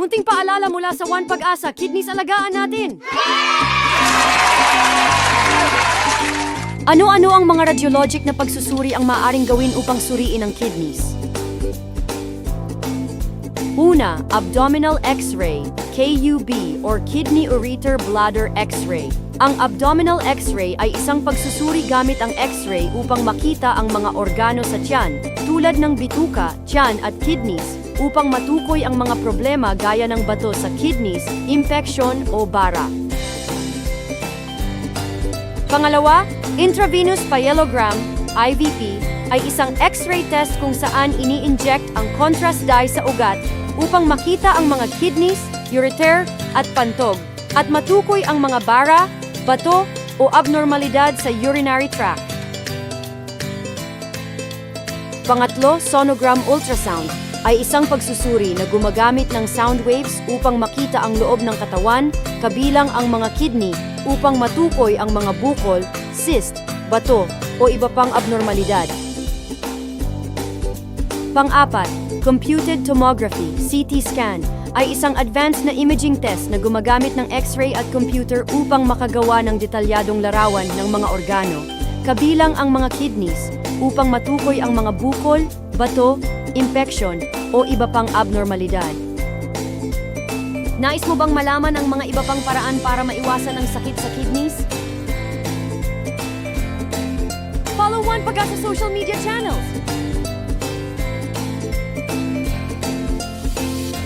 Munting paalala mula sa One Pag-asa, kidneys alagaan natin! Ano-ano ang mga radiologic na pagsusuri ang maaaring gawin upang suriin ang kidneys? Una, abdominal X-ray, KUB or kidney ureter bladder X-ray. Ang abdominal X-ray ay isang pagsusuri gamit ang X-ray upang makita ang mga organo sa tiyan, tulad ng bituka, tiyan at kidneys, upang matukoy ang mga problema gaya ng bato sa kidneys, infection o bara. Pangalawa, intravenous pyelogram, IVP, ay isang X-ray test kung saan ini-inject ang contrast dye sa ugat upang makita ang mga kidneys, ureter, at pantog, at matukoy ang mga bara, bato, o abnormalidad sa urinary tract. Pangatlo, sonogram ultrasound ay isang pagsusuri na gumagamit ng sound waves upang makita ang loob ng katawan, kabilang ang mga kidney, upang matukoy ang mga bukol, cyst, bato, o iba pang abnormalidad. Pang-apat, computed tomography, CT scan, ay isang advanced na imaging test na gumagamit ng X-ray at computer upang makagawa ng detalyadong larawan ng mga organo, kabilang ang mga kidneys, upang matukoy ang mga bukol, bato, infection, o iba pang abnormalidad. Nais mo bang malaman ang mga iba pang paraan para maiwasan ang sakit sa kidneys? Follow One Pagasa social media channels.